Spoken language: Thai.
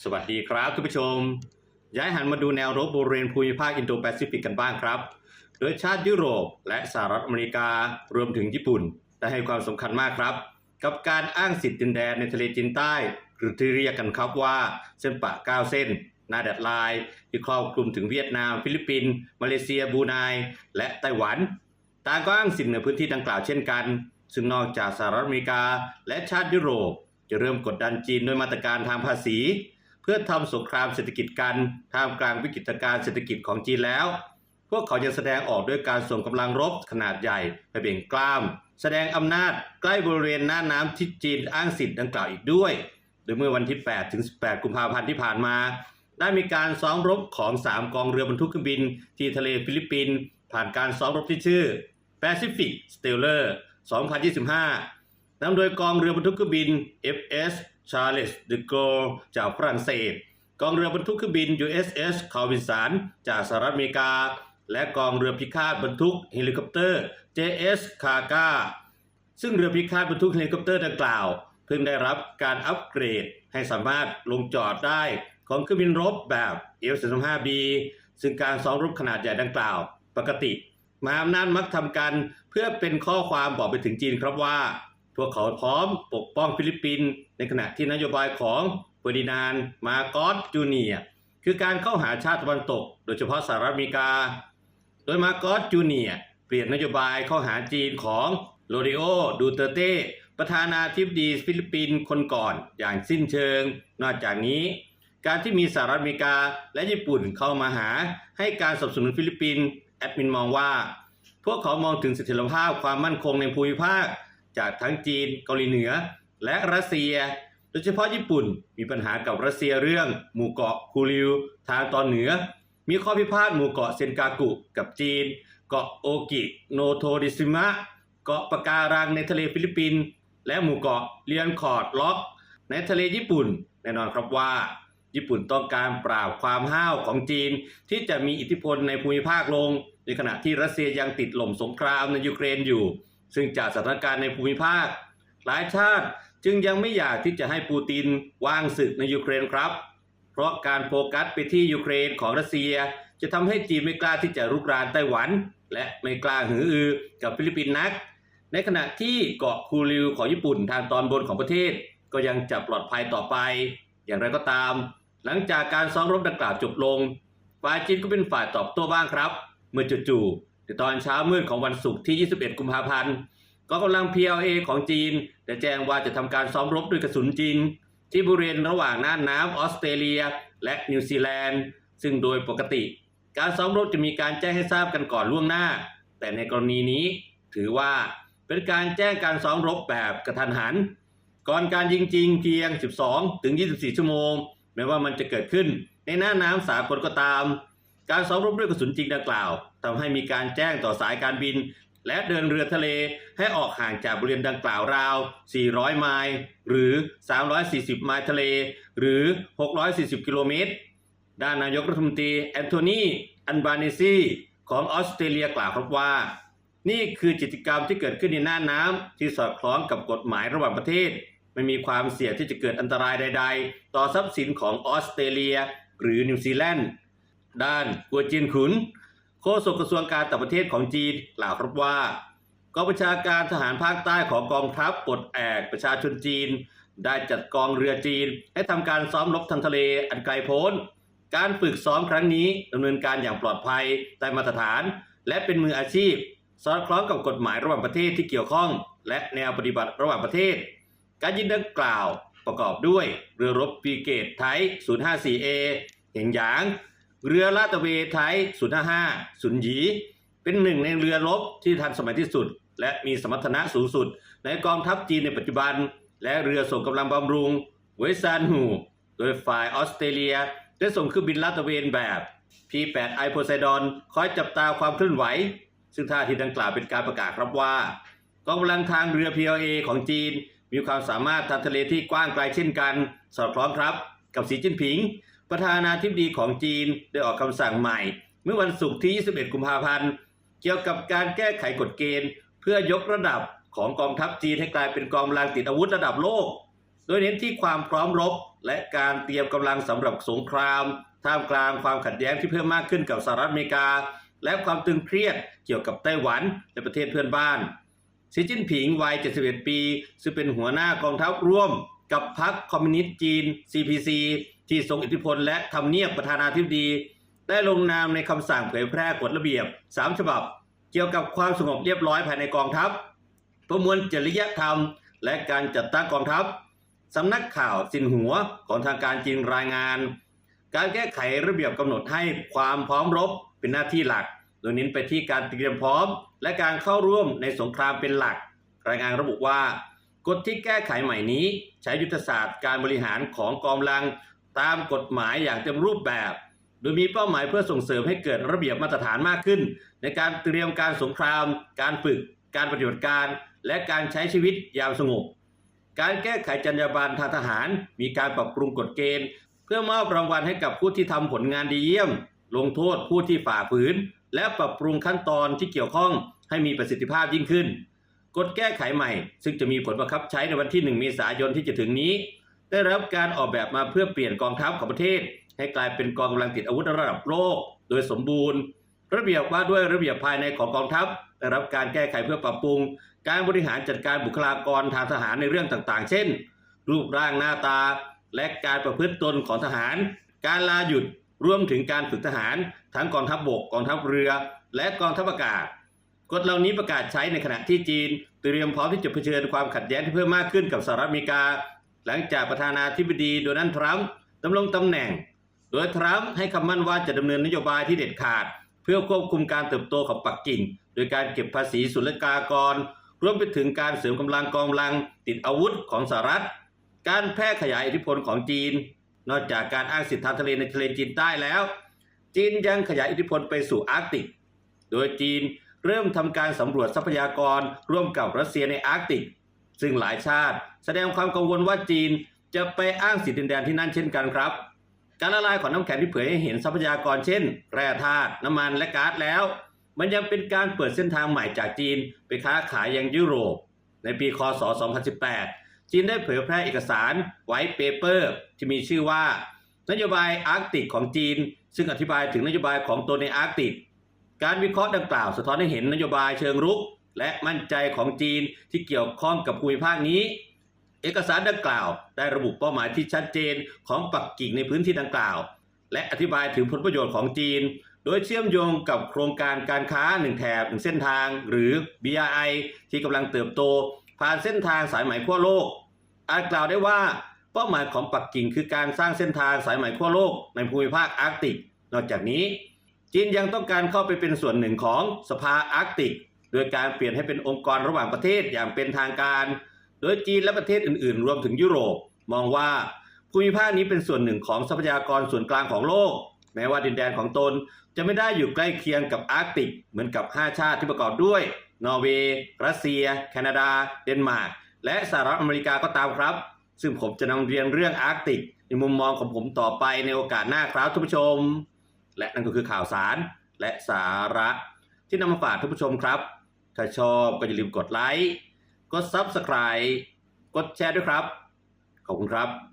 สวัสดีครับทุกผู้ชม ย้ายหันมาดูแนวรบบริเวณภูมิภาคอินโดแปซิฟิกกันบ้างครับ โดยชาติยุโรปและสหรัฐอเมริการวมถึงญี่ปุ่น ได้ให้ความสำคัญมากครับ กับการอ้างสิทธิ์ดินแดนในทะเลจีนใต้ หรือที่เรียกกันครับว่าเส้นปะ 9 เส้นนาแดดลายที่ครอบคลุมถึงเวียดนาม ฟิลิปปินส์มาเลเซียบูไนและไต้หวันต่างก็อ้างสิทธิ์ในพื้นที่ดังกล่าวเช่นกัน ซึ่งนอกจากสหรัฐอเมริกาและชาติยุโรป จะเริ่มกดดันจีนด้วยมาตรการทางภาษี เพื่อทำสงครามเศรษฐกิจกันท่ามกลางวิกฤตการณ์เศรษฐกิจของจีนแล้ว พวกเขายังแสดงออกด้วยการส่งกำลังรบขนาดใหญ่ไปเบ่งกล้าม แสดงอำนาจใกล้บริเวณหน้าน้ำที่จีนอ้างสิทธิ์ดังกล่าวอีกด้วย โดยเมื่อวันที่ 8 ถึง 18 กุมภาพันธ์ที่ผ่านมา ได้มีการซ้อมรบของ 3 กองเรือบรรทุกเครื่องบิน ที่ทะเลฟิลิปปินส์ผ่านการซ้อมรบที่ชื่อ Pacific Stellar 2025นำโดยกองเรือบรรทุกเครื่องบิน FS Charles de Gaulle จากฝรั่งเศส กองเรือบรรทุกเครื่องบิน USS คาวินสันจากสหรัฐอเมริกา และกองเรือพิฆาตบรรทุกเฮลิคอปเตอร์ JS k a g a ซึ่งเรือพิฆาตบรรทุกเฮลิคอปเตอร์ดังกล่าว เพิ่งได้รับการอัปเกรดให้สามารถลงจอดได้ของเครื่องบินรบแบบ F-35B ซึ่งการซ้อมรบขนาดใหญ่ดังกล่าว ปกติมหาอำนาจมักทำกันเพื่อเป็นข้อความบอกไปถึงจีนครับว่า พวกเขาพร้อมปกป้องฟิลิปปินส์ในขณะที่นโยบายของเฟอร์ดินานมาโกสจูเนียคือการเข้าหาชาติตะวันตก โดยเฉพาะสหรัฐอเมริกา โดยมาโกสจูเนียเปลี่ยนนโยบายเข้าหาจีนของโรดิโอดูเตเต้ประธานาธิบดีฟิลิปปินส์คนก่อนอย่างสิ้นเชิง นอกจากนี้ การที่มีสหรัฐอเมริกาและญี่ปุ่นเข้ามาหาให้การสนับสนุนฟิลิปปินส์แอดมินมองว่า พวกเขามองถึงเสถียรภาพความมั่นคงในภูมิภาค จากทั้งจีนเกาหลีเหนือ และรัสเซีย โดยเฉพาะญี่ปุ่นมีปัญหากับรัสเซียเรื่อง หมู่เกาะคูริว ทางตอนเหนือ มีข้อพิพาทหมู่เกาะเซนกากุกับจีน เกาะโอกิโนโทดิซิมะ เกาะปะการังในทะเลฟิลิปปินส์และหมู่เกาะเลียนคอร์ดล็อก ในทะเลญี่ปุ่นแน่นอนครับว่า ญี่ปุ่นต้องการปราบความห้าวของจีน ที่จะมีอิทธิพลในภูมิภาคลง ในขณะที่รัสเซียยังติดหล่มสงครามในยูเครนอยู่ ซึ่งจากสถานการณ์ในภูมิภาค หลายชาติจึงยังไม่อยากที่จะให้ปูตินวางศึกในยูเครนครับ เพราะการโฟกัสไปที่ยูเครนของรัสเซีย จะทำให้จีนไม่กล้าที่จะรุกรานไต้หวัน และไม่กล้าหืออือกับฟิลิปปินส์นัก ในขณะที่เกาะคูริวของญี่ปุ่นทางตอนบนของประเทศ ก็ยังจะปลอดภัยต่อไป อย่างไรก็ตาม หลังจากการซ้อมรบดังกล่าวจบลงฝ่ายจีนก็เป็นฝ่ายตอบโต้บ้างครับ เมื่อจู่ๆ ตอนเช้ามืดของวันศุกร์ที่ 21 กุมภาพันธ์กองกำลัง PLA ของจีนได้แจ้งว่าจะทำการซ้อมรบด้วยกระสุนจีน ที่บริเวณระหว่างน่านน้ำออสเตรเลีย และนิวซีแลนด์ ซึ่งโดยปกติ การซ้อมรบจะมีการแจ้งให้ทราบกันก่อนล่วงหน้า แต่ในกรณีนี้ถือว่าเป็นการแจ้งการซ้อมรบแบบกระทันหัน ก่อนการยิงจริงเพียง 12 ถึง 24 ชั่วโมง แม้ว่ามันจะเกิดขึ้นในหน้าน้ำสากลก็ตาม การซ้อมรบด้วยกระสุนจริงดังกล่าวทำให้มีการแจ้งต่อสายการบิน และเดินเรือทะเลให้ออกห่างจากบริเวณดังกล่าวราว 400 ไมล์ หรือ 340 ไมล์ทะเล หรือ 640 กิโลเมตร ด้านนายกรัฐมนตรีแอนโทนี อันบาเนซีของออสเตรเลียกล่าวครับว่า นี่คือกิจกรรมที่เกิดขึ้นในน่านน้ำที่สอดคล้องกับกฎหมายระหว่างประเทศ ไม่มีความเสี่ยงที่จะเกิดอันตรายใด ๆ ต่อทรัพย์สินของออสเตรเลีย หรือนิวซีแลนด์ ด้านกัวจินขุน โฆษกกระทรวงการต่างประเทศของจีนกล่าวครับว่ากองบัญชาการทหารภาคใต้ของกองทัพปลดแอกประชาชนจีน ได้จัดกองเรือจีน ให้ทำการซ้อมรบทางทะเลอันไกลโพ้น การฝึกซ้อมครั้งนี้ดำเนินการอย่างปลอดภัยได้มาตรฐาน และเป็นมืออาชีพ สอดคล้องกับกฎหมายระหว่างประเทศที่เกี่ยวข้อง และแนวปฏิบัติระหว่างประเทศ การยิงดังกล่าวประกอบด้วยเรือรบฟีเกตไทย 054A เหงหยาง เรือลาดตระเวนไทย055สุนหยี เป็นหนึ่งในเรือรบที่ทันสมัยที่สุด และมีสมรรถนะสูงสุด ในกองทัพจีนในปัจจุบัน และเรือส่งกำลังบำรุงเวซานหู โดยฝ่ายออสเตรเลีย ได้ส่งเครื่องบินลาดตระเวนแบบ P8I Poseidon คอยจับตาความเคลื่อนไหว ซึ่งท่าทีดังกล่าวเป็นการประกาศครับว่ากองกำลังทางเรือ PLA ของจีน มีความสามารถทางทะเลที่กว้างไกลเช่นกัน สอดคล้องครับ กับสีจิ้นผิง ประธานาธิบดีของจีนได้ออกคำสั่งใหม่ เมื่อวันศุกร์ที่ 21 กุมภาพันธ์ เกี่ยวกับการแก้ไขกฎเกณฑ์ เพื่อยกระดับของกองทัพจีนให้กลายเป็นกองกำลังติดอาวุธระดับโลก โดยเน้นที่ความพร้อมรบ และการเตรียมกำลังสำหรับสงคราม ท่ามกลางความขัดแย้งที่เพิ่มมากขึ้นกับสหรัฐอเมริกา และความตึงเครียดเกี่ยวกับไต้หวันและประเทศเพื่อนบ้านสีจิ้นผิงวัย 71 ปี ซึ่งเป็นหัวหน้ากองทัพร่วม กับพรรคคอมมิวนิสต์จีน CPC ที่ทรงอิทธิพลและทำเนียบประธานาธิบดี ได้ลงนามในคำสั่งเผยแพร่กฎระเบียบ 3 ฉบับ เกี่ยวกับความสงบเรียบร้อยภายในกองทัพ ประมวลจริยธรรม และการจัดตั้งกองทัพสำนักข่าวสินหัวของทางการจีนรายงาน การแก้ไขระเบียบกำหนดให้ความพร้อมรบเป็นหน้าที่หลัก โดยเน้นไปที่การเตรียมพร้อม และการเข้าร่วมในสงครามเป็นหลัก รายงานระบุว่ากฎที่แก้ไขใหม่นี้ ใช้ยุทธศาสตร์การบริหารของกองกำลัง ตามกฎหมายอย่างเต็มรูปแบบ โดยมีเป้าหมายเพื่อส่งเสริมให้เกิดระเบียบมาตรฐานมากขึ้น ในการเตรียมการสงคราม การฝึก การปฏิบัติการ และการใช้ชีวิตอย่างสงบ การแก้ไขจรรยาบรรณทางทหาร มีการปรับปรุงกฎเกณฑ์ เพื่อมอบรางวัลให้กับผู้ที่ทำผลงานดีเยี่ยม ลงโทษผู้ที่ฝ่าฝืน และปรับปรุงขั้นตอนที่เกี่ยวข้องให้มีประสิทธิภาพยิ่งขึ้น กฎแก้ไขใหม่ ซึ่งจะมีผลบังคับใช้ในวันที่ 1 เมษายนที่จะถึงนี้ ได้รับการออกแบบมาเพื่อเปลี่ยนกองทัพของประเทศ ให้กลายเป็นกองกำลังติดอาวุธระดับโลก โดยสมบูรณ์ ระเบียบว่าด้วยระเบียบภายในของกองทัพได้รับการแก้ไขเพื่อปรับปรุง การบริหารจัดการบุคลากรทางทหารในเรื่องต่างๆ เช่น รูปร่างหน้าตา และการประพฤติตนของทหาร การลาหยุดรวมถึงการฝึกทหาร ทั้งกองทัพบบกกองทัพเรือ และกองทัพอากาศกฎเหล่านี้ประกาศใช้ในขณะที่จีน เตรียมพร้อมที่จะเผชิญความขัดแย้งที่เพิ่มมากขึ้นกับสหรัฐอเมริกา หลังจากประธานาธิบดีโดนัลด์ทรัมป์ดำรงตำแหน่ง โดยทรัมป์ให้คำมั่นว่าจะดำเนินนโยบายที่เด็ดขาด เพื่อควบคุมการเติบโตของปักกิ่ง โดยการเก็บภาษีศุลกากร รวมไปถึงการเสริมกำลังกองกำลังติดอาวุธของสหรัฐ การแพร่ขยายอิทธิพลของจีน นอกจากการอ้างสิทธิทางทะเลในทะเลจีนใต้แล้ว จีนยังขยายอิทธิพลไปสู่อาร์กติก โดยจีนเริ่มทำการสำรวจทรัพยากรร่วมกับรัสเซียในอาร์กติก ซึ่งหลายชาติ แสดงความกังวลว่าจีนจะไปอ้างสิทธิดินแดนที่นั่นเช่นกันครับ การละลายของน้ำแข็งที่เผยให้เห็นทรัพยากรเช่น แร่ธาตุน้ำมันและก๊าซแล้ว มันยังเป็นการเปิดเส้นทางใหม่จากจีนไปค้าขายยังยุโรป ในปีคศ 2018 จีนได้เผยแพร่เอกสารไวท์เปเปอร์ที่มีชื่อว่า นโยบายอาร์กติกของจีน ซึ่งอธิบายถึงนโยบายของตนในอาร์กติก การวิเคราะห์ดังกล่าวสะท้อนให้เห็นนโยบายเชิงรุก และมั่นใจของจีนที่เกี่ยวข้องกับภูมิภาคนี้ เอกสารดังกล่าว ได้ระบุเป้าหมายที่ชัดเจนของปักกิ่งในพื้นที่ดังกล่าว และอธิบายถึงผลประโยชน์ของจีน โดยเชื่อมโยงกับโครงการการค้าหนึ่งแถบหนึ่งเส้นทาง หรือ BRI ที่กำลังเติบโต ผ่านเส้นทางสายไหมขั้วโลก อาจกล่าวได้ว่าเป้าหมายของปักกิ่งคือการสร้างเส้นทางสายไหมขั้วโลกในภูมิภาคอาร์กติก นอกจากนี้ จีนยังต้องการเข้าไปเป็นส่วนหนึ่งของสภาอาร์กติก โดยการเปลี่ยนให้เป็นองค์กรระหว่างประเทศอย่างเป็นทางการ โดยจีนและประเทศอื่น ๆ รวมถึงยุโรป มองว่าภูมิภาคนี้เป็นส่วนหนึ่งของทรัพยากรส่วนกลางของโลก แม้ว่าดินแดนของตนจะไม่ได้อยู่ใกล้เคียงกับอาร์กติก เหมือนกับ 5 ชาติที่ประกอบด้วย นอร์เวย์ รัสเซีย แคนาดา เดนมาร์ก และสหรัฐอเมริกาก็ตามครับ ซึ่งผมจะนำเรียนเรื่องอาร์กติก ในมุมมองของผมต่อไปในโอกาสหน้าครับท่านผู้ชม และนั่นก็คือข่าวสารและสาระที่นำมาฝากท่านผู้ชมครับ ถ้าชอบก็อย่าลืมกดไลค์ กด Subscribe กดแชร์ด้วยครับ ขอบคุณครับ